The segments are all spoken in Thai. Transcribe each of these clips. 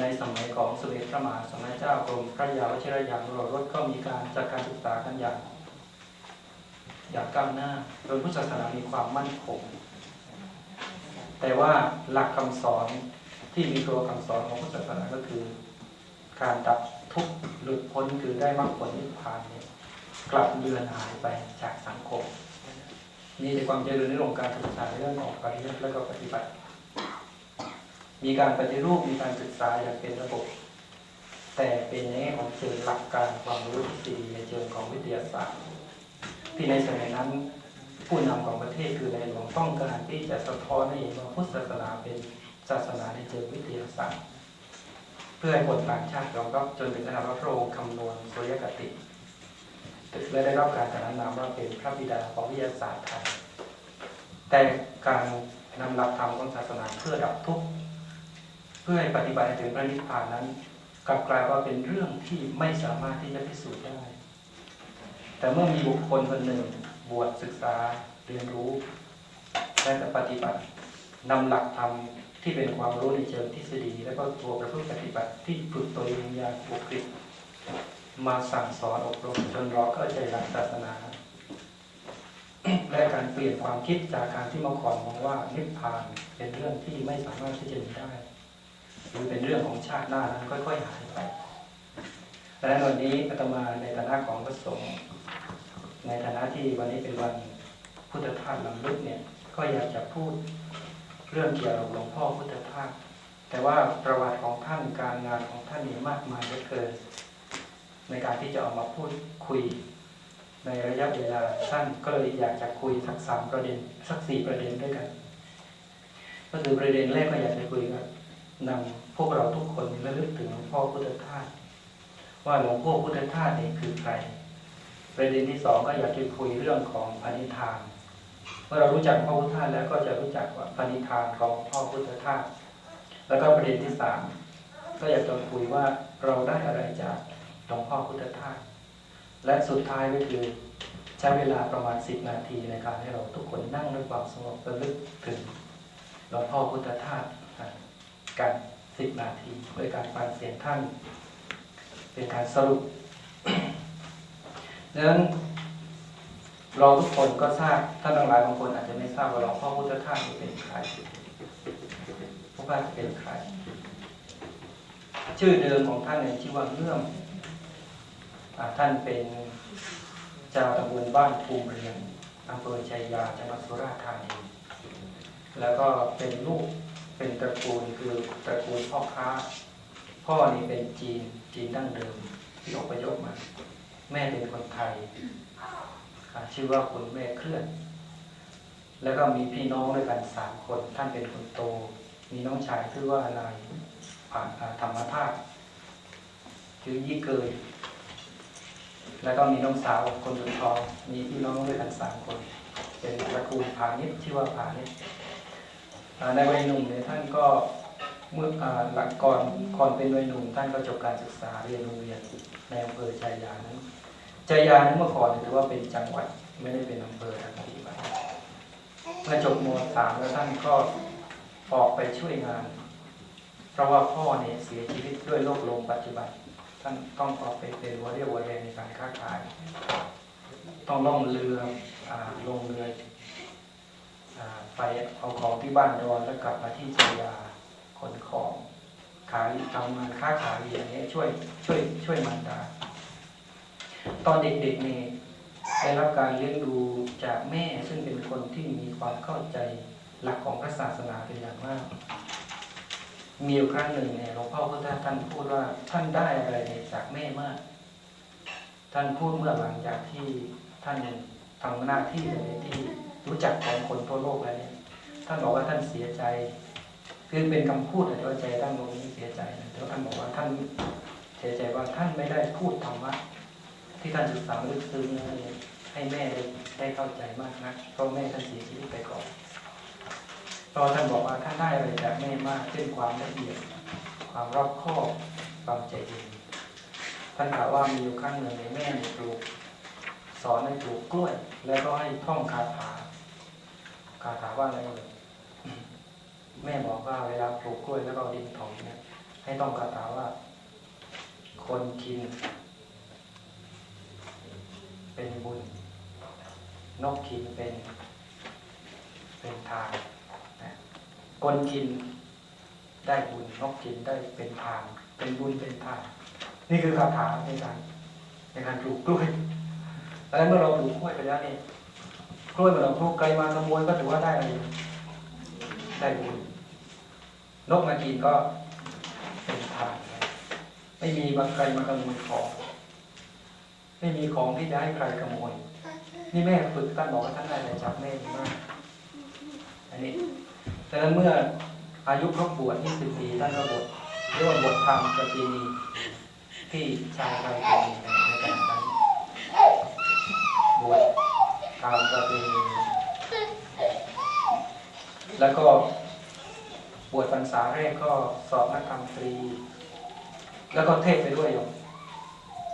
ในสมัยของสมเด็จพระมหาสมณเจ้ากรมพระยาวชิรยานวโรรสก็มีการจัดการศึกษากันอย่างอย่างก้าวหน้า โดยพุทธศาสนามีความมั่นคง แต่ว่าหลักคำสอนที่มีตัวคำสอนของพุทธศาสนาก็คือ การดับทุกข์หลุดพ้นคือได้มรรคผลนิพพานเนี่ยกลับเลือนหายไปจากสังคมมีแต่ความเจริญในเรื่องการศึกษาในเรื่องของปฏิบัติและก็ปฏิบัติ มีการปฏิรูปมีการศึกษาอย่างเป็นระบบ แต่เป็นในแง่ของเชิงหลักการความรู้ทฤษฎีในเชิงของวิทยาศาสตร์ ที่ในสมัยนั้นผู้นำของประเทศคือในหลวงต้องการที่จะสะท้อนให้เห็นว่าพุทธศาสนาเป็นศาสนาในเชิงวิทยาศาสตร์ เพื่อให้คนต่างชาติยอมรับจนถึงขนาดว่าพระองค์คำนวณสุริยคติและได้รับการขนานนามว่าเป็นพระบิดาของวิทยาศาสตร์ไทยแต่การนำหลักธรรมของศาสนาเพื่อดับทุกข์ พื่อให้ปฏิบัติถึงพระนิพพานนั้น กลับกลายว่าเป็นเรื่องที่ไม่สามารถที่จะพิสูจน์ได้ แต่เมื่อมีบุคคลคนหนึ่งบวชศึกษาเรียนรู้และปฏิบัตินำหลักธรรมที่เป็นความรู้ในเชิงทฤษฎี และก็ตัวประพฤติปฏิบัติที่ฝึกตัวเองอย่างบุคลิกมาสั่งสอนอบรมจนเราเข้าใจหลักศาสนาและการเปลี่ยนความคิดจากการที่มื่อก่อนมองว่านิพพานเป็นเรื่องที่ไม่สามารถที่จะมีได้ หรือเป็นเรื่องของชาติหน้านั้นค่อย ๆ หายไปดังนั้นวันนี้อาตมาในฐานะของพระสงฆ์ในฐานะที่วันนี้เป็นวันพุทธทาสลำลึกเนี่ยก็อยากจะพูดเรื่องเกี่ยวกับหลวงพ่อพุทธทาสแต่ว่าประวัติของท่านการงานของท่านนี่มากมายเหลือเกินในการที่จะเอามาพูดคุย ในระยะเวลาสั้นก็เลยอยากจะคุยสักสามประเด็นสักสี่ประเด็นด้วยกัน ก็คือประเด็นแรกก็อยากจะคุยกับ นำพวกเราทุกคนระลึกถึงหลวงพ่อพุทธทาสว่าหลวงพ่อพุทธทาสนี่คือใครประเด็นที่สองก็อยากจะคุยเรื่องของปณิธานเมื่อเรารู้จักพ่อพุทธทาสแล้วก็จะรู้จักว่าปณิธานของพ่อพุทธทาสแล้วก็ประเด็นที่สามก็อยากจะคุยว่าเราได้อะไรจากหลวงพ่อพุทธทาสและสุดท้ายก็คือใช้เวลาประมาณ10นาทีในการให้เราทุกคนนั่งด้วยความสงบระลึกถึงหลวงพ่อพุทธทาส กัน10นาทีโดยการฟังเสียงท่าน เป็นการสรุปดังนั้นเราทุกคนก็ทราบท่านทั้งหลายบางคนอาจจะไม่ทราบว่าหลวงพ่อพุทธทาสนี่เป็นใครพวกเราจะเป็นใคร ชื่อเดิมของท่านเนี่ยชื่อว่าเงื่อมอท่านเป็นเจ้าตำบลบ้านภูมิเรียงอำเภอชัยยาจังหวัดสุราษฎร์ธานีแล้วก็เป็นลูก เป็นตระกูลคือตระกูลพ่อค้า พ่อนี่เป็นจีนจีนดั้งเดิมที่อพยพมา แม่เป็นคนไทยชื่อว่าคุณแม่เคลื่อน แล้วก็มีพี่น้องด้วยกันสามคน ท่านเป็นคนโต มีน้องชายชื่อว่านายผ่านธรรมธาตุชื่อยี่เกยแล้วก็มีน้องสาวคนสุดท้องมีพี่น้องด้วยกันสามคน เป็นตระกูลผานิชชื่อว่าผานิชอ่า ในวัยหนุ่มเนี่ยท่านก็เมื่อหลังก่อนก่อนเป็นวัยหนุ่มท่านก็จบการศึกษาเรียนโรงเรียนในอำเภอชัยานั้นชัยานั้นเมื่อก่อนถือว่าเป็นจังหวัดไม่ได้เป็นอำเภอทางปฏิบัติเมื่อจบม .3 แล้วท่านก็ออกไปช่วยงาน เพราะว่าพ่อเนี่ยเสียชีวิตด้วยโรคลมปัจจุบันท่านต้องออกไปเป็นหัวเรี่ยวหัวแรงในการค้าขาย ต้องล่องเรืออลงเรือ ไปเอาของที่บ้านดอนแล้วกลับมาที่ชัยยาขนของขายทำงานค้าขายอย่างนี้ช่วยช่วยช่วยมันดา ตอนเด็กๆนี่ได้รับการเลี้ยงดูจากแม่ซึ่งเป็นคนที่มีความเข้าใจหลักของพระศาสนาเป็นอย่างมาก มีครั้งหนึ่งเนี่ยหลวงพ่อพุทธท่านพูดว่าท่านได้อะไรจากแม่มาก ท่านพูดเมื่อหลังจากที่ท่านทำหน้าที่ในที่ รู้จักของคนทั่วโลกแล้วเนี่ยท่านบอกว่าท่านเสียใจ คือเป็นคำพูดแต่ว่าใจท่านตรงนี้เสียใจนะแต่ว่าท่านบอกว่าท่านเสียใจว่าท่านไม่ได้พูดธรรมะที่ท่านศึกษาลึกซึ้งให้ให้แม่ได้ได้เข้าใจมากนะเพราะแม่ท่านเสียชีวิตไปก่อนตอนท่านบอกว่าท่านได้อะไรจากแม่มากเช่นความละเอียด ความรอบคอบความใจเย็นท่านกล่าวว่ามีอยู่ครั้งหนึ่งในแม่เนี่ยปลูกสอนให้ปลูกกล้วย แล้วก็ให้ท่องคาถาาถาว่าอะไรเลยแม่บอกว่าเวลาปลูกกล้วยแล้วก็เอาดินถมเนี่ย ให้ต้องคาถาว่า คนกิน เป็นบุญ นกกินเป็น เป็นทานนะคนกินได้บุญนกกินได้เป็นทานเป็นบุญเป็นทานนี่คือคาถาในการในการปลูกกล้วยดังนั้นเมื่อเราปลูกกล้วยไปแล้วเนี่ย ล้วยมื่อเราลูกไกลมาขโมยก็ถือว่าได้อะไรได้บุญนกมากินก็เป็นทานไม่มีบางใครมาขโมยของ ไม่มีของที่จะให้ใครขโมย นี่แม่ฝึกท่านบอกว่าท่านได้อะไรจากแม่มากอันนี้ดังนั้นเมื่ออายุครบบวช20ปีท่านก็บวชเรียกว่าบวชธรรมประเพณีที่ชาวไทยเป็นในการนั้นบวช ตามประเพณีแล้วก็บวชพรรษาแรกก็สอบนักธรรมตรี แล้วก็เทศไปด้วยโยม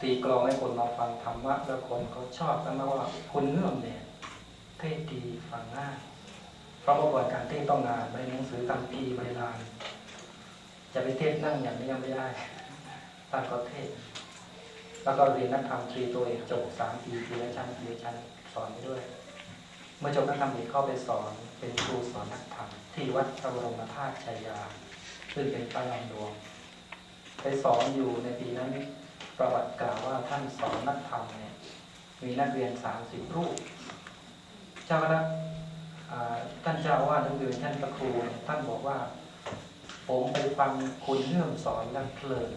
ตีกลองให้คนมาฟังธรรมะแล้วคนก็ชอบกันมากว่าคุณเงื่อมเนี่ยเทศดีฟังง่ายเพราะเมื่อก่อนการเทศต้องงานใบหนังสือตำปีใบลานจะไปเทศนั่งอย่างนี้ยังไม่ได้ท่านก็เทศ แล้วก็เรียนนักธรรมตรีตัวเอกจบสามปีทีละชั้นทีละชั้น สอนไปด้วย เมื่อจบนักธรรมเอกเข้าไปสอนเป็นครูสอนนักธรรมที่วัดพระบรมธาตุชัยยา ซึ่งเป็นพระลำดวง ไปสอนอยู่ในปีนั้นประวัติกล่าวว่าท่านสอนนักธรรมเนี่ยมีนักเรียนสามสิบรูป เจ้าคณะท่านเจ้าว่าท่านเดินท่านพระครูท่านบอกว่า ผมไปฟังคุณเรื่องสอนนักเพลิน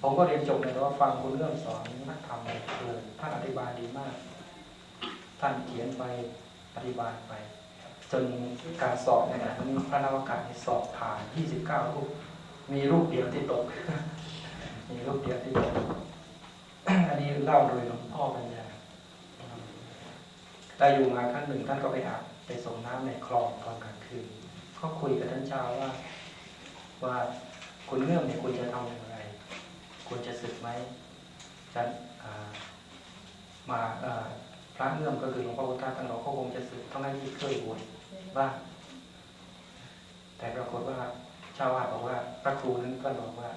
ผมก็เรียนจบเลยว่าฟังคุณเรื่องสอนนักธรรมเนี่ยเพลินท่านอธิบายดีมาก ท่านเขียนไปอธิบายไป จนการสอบในขณะนี้พระนวากาศที่สอบผ่าน 29 รูป มีรูปเดียวที่ตก มีรูปเดียวที่ตก อันนี้เล่าโดยหลวงพ่อปัญญาแต่อยู่มาครั้งหนึ่งท่านก็ไปอาบไปส่งน้ำในคลองตอนกลางคืนก็คุยกับท่านเจ้าว่า ว่าคุณเงื่อมเนี่ยคุณจะทำอย่างไร คุณจะศึกไหมจะอ่ามา พระเงื่อมก็คือหลวงพ่อพุทธทาสท่านบอกเขาคงจะศึกเท่านั้นที่เคยบวชบ้างแต่ปรากฏว่าเจ้าอาวาสบอกว่า พระครูนั้นก็บอกว่า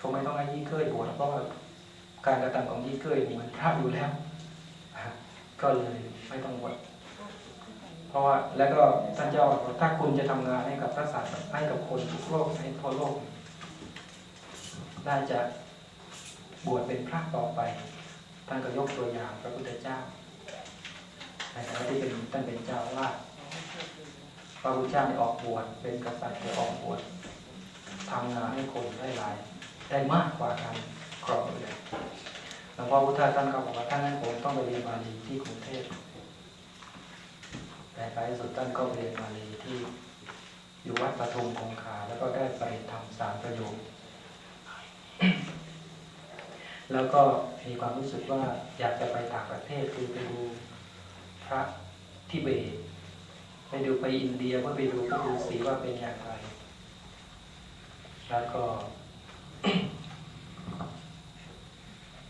คงไม่ต้องให้ยี่เคยบวชเพราะว่าการกระทำของยี่เคยเหมือนพระอยู่แล้วก็เลยไม่ต้องบวชเพราะว่าแล้วก็ท่านเจ้าบอกว่าถ้าคุณจะทำงานให้กับพระศาสนาให้กับคนทุกโลกให้ทั่วโลกน่าจะบวชเป็นพระต่อไป ท่านก็ยกตัวอย่างพระพุทธเจ้า ในฐานะที่เป็นท่านเป็นเจ้าว่าพระพุทธเจ้าได้ออกบวชเป็นกษัตริย์ได้ออกบวชทำงานให้คนได้หลาย ได้มากกว่าการครองเรือนหลวงพ่อพุทธทาสท่านก็บอกว่าท่านให้ผมต้องไปเรียนบาลีที่กรุงเทพแต่ท้ายสุดท่านก็เรียนบาลีที่อยู่วัดปทุมคงคา แล้วก็ได้ปริธรรมสามประโยคแล้วก็มีความรู้สึกว่าอยากจะไปต่างประเทศคือไปดู พระทิเบต ไปดูไปอินเดียเพื่อไปดูพระฤาษีว่าเป็นอย่างไร แล้วก็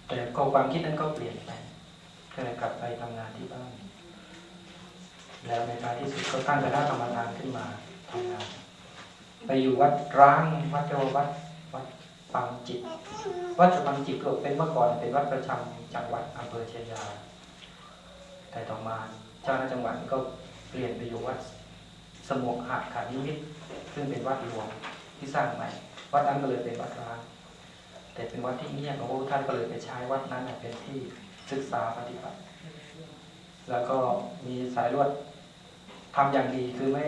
แต่ก็ความคิดนั้นก็เปลี่ยนไปก็เลยกลับไปทำงานที่บ้าน แล้วในท้ายที่สุดก็ตั้งคณะกรรมการขึ้นมาทำงาน ไปอยู่วัดร้างวัดเรียกว่าวัดวัดปังจิต วัดปังจิตเก็เป็นเมื่อก่อนเป็นวัดประจำจังหวัดอำเภอเชียงยาย แต่ต่อมาเจ้าหน้าจังหวัดก็เปลี่ยนไปอยู่วัดสมุขหักขานิมิตซึ่งเป็นวัดหลวงที่สร้างใหม่ วัดนั้นก็เลยเป็นวัดร้างแต่เป็นวัดที่เงียบหลวงพ่อท่านก็เลยไปใช้วัดนั้นเป็นที่ศึกษาปฏิบัติ แล้วก็มีสายลวดทำอย่างดีคือไม่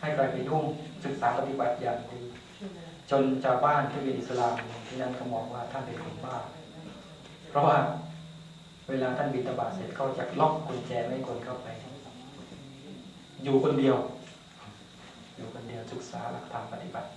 ให้ใครไปยุ่งศึกษาปฏิบัติอย่างดี จนชาวบ้านที่เป็นอิสลามที่นั่นก็มองว่าท่านเป็นคนบ้า เพราะว่า เวลาท่านบิณฑบาตเสร็จเขาจะล็อกกุญแจไม่ให้คนเข้าไป อยู่คนเดียว อยู่คนเดียวศึกษาหลักธรรมปฏิบัติ